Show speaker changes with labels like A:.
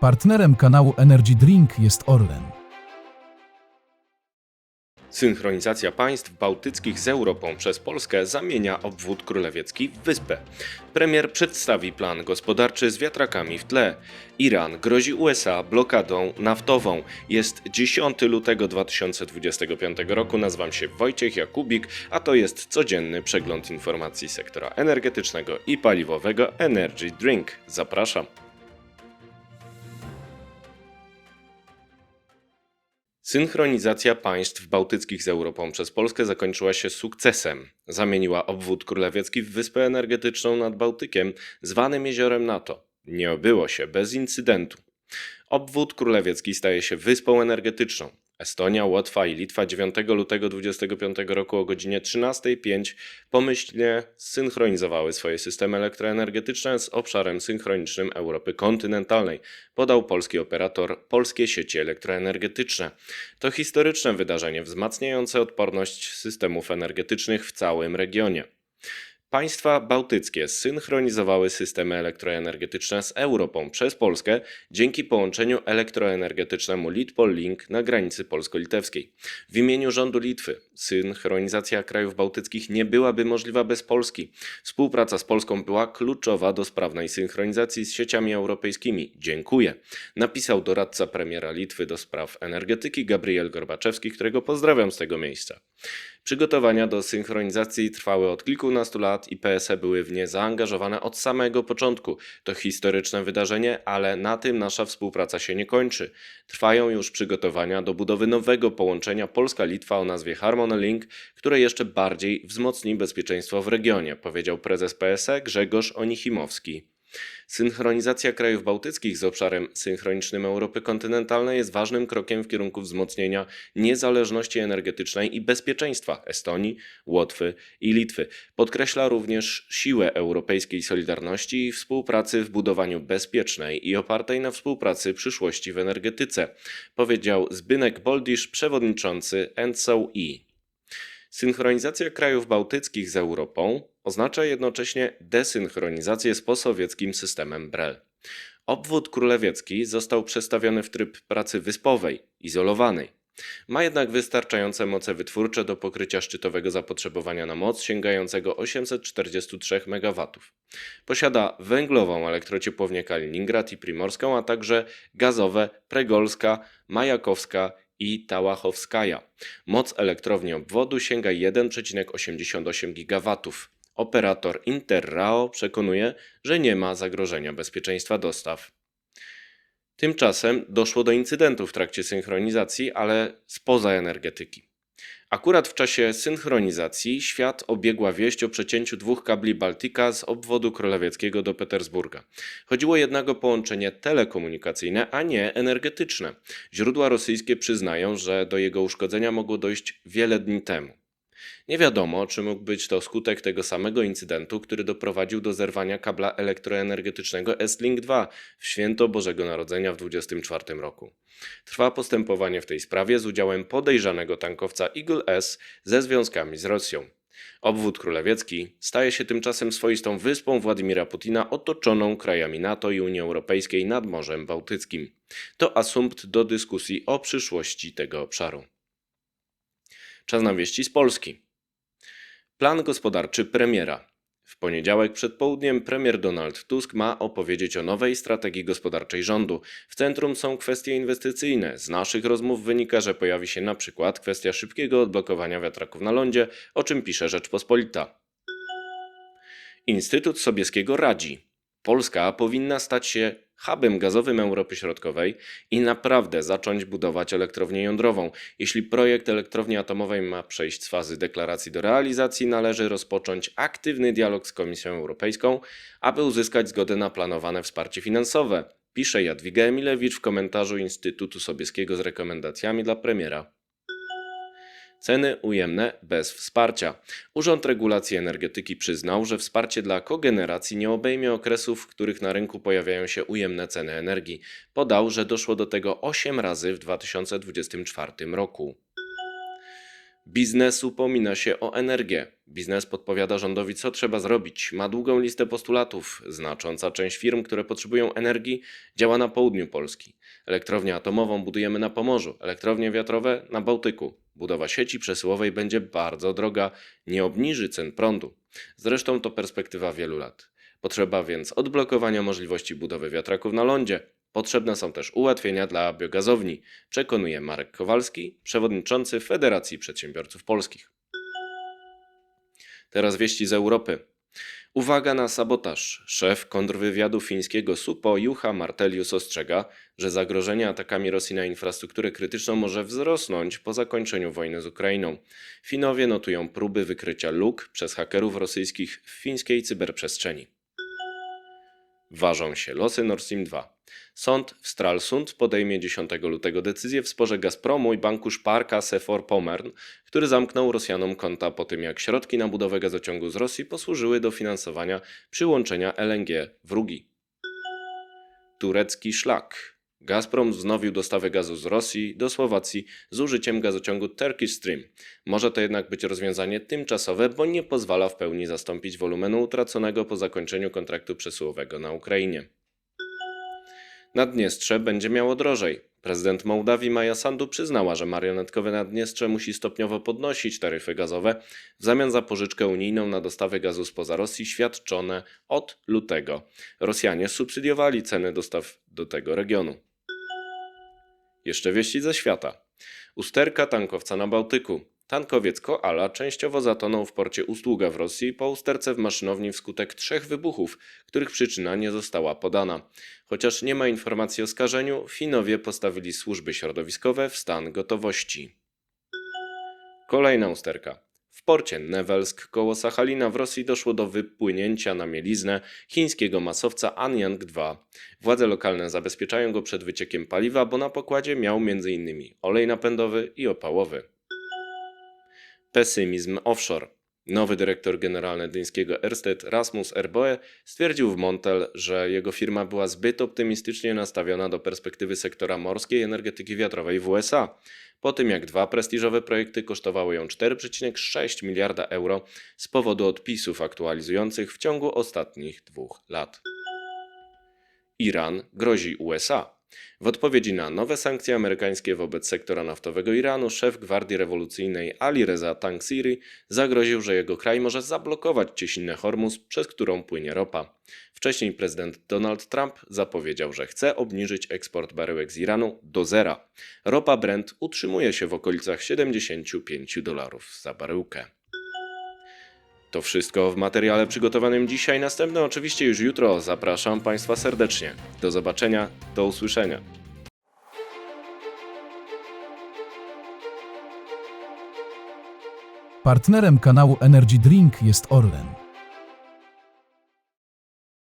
A: Partnerem kanału Energy Drink jest Orlen.
B: Synchronizacja państw bałtyckich z Europą przez Polskę zamienia obwód królewiecki w wyspę. Premier przedstawi plan gospodarczy z wiatrakami w tle. Iran grozi USA blokadą naftową. Jest 10 lutego 2025 roku. Nazywam się Wojciech Jakubik, a to jest codzienny przegląd informacji sektora energetycznego i paliwowego Energy Drink. Zapraszam. Synchronizacja państw bałtyckich z Europą przez Polskę zakończyła się sukcesem. Zamieniła obwód królewiecki w wyspę energetyczną nad Bałtykiem, zwanym jeziorem NATO. Nie obyło się bez incydentu. Obwód królewiecki staje się wyspą energetyczną. Estonia, Łotwa i Litwa 9 lutego 2025 roku o godzinie 13.05 pomyślnie zsynchronizowały swoje systemy elektroenergetyczne z obszarem synchronicznym Europy kontynentalnej, podał polski operator Polskie Sieci Elektroenergetyczne. To historyczne wydarzenie wzmacniające odporność systemów energetycznych w całym regionie. Państwa bałtyckie zsynchronizowały systemy elektroenergetyczne z Europą przez Polskę dzięki połączeniu elektroenergetycznemu Litpol Link na granicy polsko-litewskiej. W imieniu rządu Litwy synchronizacja krajów bałtyckich nie byłaby możliwa bez Polski. Współpraca z Polską była kluczowa do sprawnej synchronizacji z sieciami europejskimi. Dziękuję. Napisał doradca premiera Litwy do spraw energetyki Gabriel Gorbaczewski, którego pozdrawiam z tego miejsca. Przygotowania do synchronizacji trwały od kilkunastu lat i PSE były w nie zaangażowane od samego początku. To historyczne wydarzenie, ale na tym nasza współpraca się nie kończy. Trwają już przygotowania do budowy nowego połączenia Polska-Litwa o nazwie Harmony Link, które jeszcze bardziej wzmocni bezpieczeństwo w regionie, powiedział prezes PSE Grzegorz Onichimowski. Synchronizacja krajów bałtyckich z obszarem synchronicznym Europy kontynentalnej jest ważnym krokiem w kierunku wzmocnienia niezależności energetycznej i bezpieczeństwa Estonii, Łotwy i Litwy. Podkreśla również siłę europejskiej solidarności i współpracy w budowaniu bezpiecznej i opartej na współpracy przyszłości w energetyce, powiedział Zbynek Boldisz, przewodniczący NSOE. Synchronizacja krajów bałtyckich z Europą oznacza jednocześnie desynchronizację z posowieckim systemem BREL. Obwód królewiecki został przestawiony w tryb pracy wyspowej, izolowanej. Ma jednak wystarczające moce wytwórcze do pokrycia szczytowego zapotrzebowania na moc sięgającego 843 MW. Posiada węglową elektrociepłownię Kaliningrad i Primorską, a także gazowe Pregolska, Majakowska i Tałachowskaja. Moc elektrowni obwodu sięga 1,88 GW. Operator Interrao przekonuje, że nie ma zagrożenia bezpieczeństwa dostaw. Tymczasem doszło do incydentu w trakcie synchronizacji, ale spoza energetyki. Akurat w czasie synchronizacji świat obiegła wieść o przecięciu dwóch kabli Baltika z obwodu królewieckiego do Petersburga. Chodziło jednak o połączenie telekomunikacyjne, a nie energetyczne. Źródła rosyjskie przyznają, że do jego uszkodzenia mogło dojść wiele dni temu. Nie wiadomo, czy mógł być to skutek tego samego incydentu, który doprowadził do zerwania kabla elektroenergetycznego S-Link 2 w święto Bożego Narodzenia w 2024 roku. Trwa postępowanie w tej sprawie z udziałem podejrzanego tankowca Eagle S ze związkami z Rosją. Obwód królewiecki staje się tymczasem swoistą wyspą Władimira Putina otoczoną krajami NATO i Unii Europejskiej nad Morzem Bałtyckim. To asumpt do dyskusji o przyszłości tego obszaru. Czas na wieści z Polski. Plan gospodarczy premiera. W poniedziałek przed południem premier Donald Tusk ma opowiedzieć o nowej strategii gospodarczej rządu. W centrum są kwestie inwestycyjne. Z naszych rozmów wynika, że pojawi się na przykład kwestia szybkiego odblokowania wiatraków na lądzie, o czym pisze Rzeczpospolita. Instytut Sobieskiego radzi. Polska powinna stać się hubem gazowym Europy Środkowej i naprawdę zacząć budować elektrownię jądrową. Jeśli projekt elektrowni atomowej ma przejść z fazy deklaracji do realizacji, należy rozpocząć aktywny dialog z Komisją Europejską, aby uzyskać zgodę na planowane wsparcie finansowe, pisze Jadwiga Emilewicz w komentarzu Instytutu Sobieskiego z rekomendacjami dla premiera. Ceny ujemne bez wsparcia. Urząd Regulacji Energetyki przyznał, że wsparcie dla kogeneracji nie obejmie okresów, w których na rynku pojawiają się ujemne ceny energii. Podał, że doszło do tego 8 razy w 2024 roku. Biznes upomina się o energię. Biznes podpowiada rządowi, co trzeba zrobić. Ma długą listę postulatów. Znacząca część firm, które potrzebują energii, działa na południu Polski. Elektrownię atomową budujemy na Pomorzu, elektrownie wiatrowe na Bałtyku. Budowa sieci przesyłowej będzie bardzo droga, nie obniży cen prądu. Zresztą to perspektywa wielu lat. Potrzeba więc odblokowania możliwości budowy wiatraków na lądzie. Potrzebne są też ułatwienia dla biogazowni, przekonuje Marek Kowalski, przewodniczący Federacji Przedsiębiorców Polskich. Teraz wieści z Europy. Uwaga na sabotaż. Szef kontrwywiadu fińskiego SUPO Juha Martelius ostrzega, że zagrożenie atakami Rosji na infrastrukturę krytyczną może wzrosnąć po zakończeniu wojny z Ukrainą. Finowie notują próby wykrycia luk przez hakerów rosyjskich w fińskiej cyberprzestrzeni. Ważą się losy Nord Stream 2. Sąd w Stralsund podejmie 10 lutego decyzję w sporze Gazpromu i banku Sparka Sefor Pomern, który zamknął Rosjanom konta po tym, jak środki na budowę gazociągu z Rosji posłużyły do finansowania przyłączenia LNG w Rugi. Turecki szlak. Gazprom wznowił dostawę gazu z Rosji do Słowacji z użyciem gazociągu Turkish Stream. Może to jednak być rozwiązanie tymczasowe, bo nie pozwala w pełni zastąpić wolumenu utraconego po zakończeniu kontraktu przesyłowego na Ukrainie. Naddniestrze będzie miało drożej. Prezydent Mołdawii Maja Sandu przyznała, że marionetkowe Naddniestrze musi stopniowo podnosić taryfy gazowe w zamian za pożyczkę unijną na dostawy gazu spoza Rosji świadczone od lutego. Rosjanie subsydiowali ceny dostaw do tego regionu. Jeszcze wieści ze świata. Usterka tankowca na Bałtyku. Tankowiec Koala częściowo zatonął w porcie Ustługa w Rosji po usterce w maszynowni wskutek trzech wybuchów, których przyczyna nie została podana. Chociaż nie ma informacji o skażeniu, Finowie postawili służby środowiskowe w stan gotowości. Kolejna usterka. W porcie Newelsk koło Sachalina w Rosji doszło do wypłynięcia na mieliznę chińskiego masowca Anyang 2. Władze lokalne zabezpieczają go przed wyciekiem paliwa, bo na pokładzie miał m.in. olej napędowy i opałowy. Pesymizm offshore. Nowy dyrektor generalny dyńskiego Ørsted Rasmus Erboe stwierdził w Montel, że jego firma była zbyt optymistycznie nastawiona do perspektywy sektora morskiej energetyki wiatrowej w USA. Po tym jak dwa prestiżowe projekty kosztowały ją 4,6 miliarda euro z powodu odpisów aktualizujących w ciągu ostatnich dwóch lat. Iran grozi USA. W odpowiedzi na nowe sankcje amerykańskie wobec sektora naftowego Iranu, szef Gwardii Rewolucyjnej Ali Reza Tangsiri zagroził, że jego kraj może zablokować cieśninę Hormuz, przez którą płynie ropa. Wcześniej prezydent Donald Trump zapowiedział, że chce obniżyć eksport baryłek z Iranu do zera. Ropa Brent utrzymuje się w okolicach 75 dolarów za baryłkę. To wszystko w materiale przygotowanym dzisiaj. Następne oczywiście już jutro. Zapraszam Państwa serdecznie. Do zobaczenia, do usłyszenia.
A: Partnerem kanału Energy Drink jest Orlen.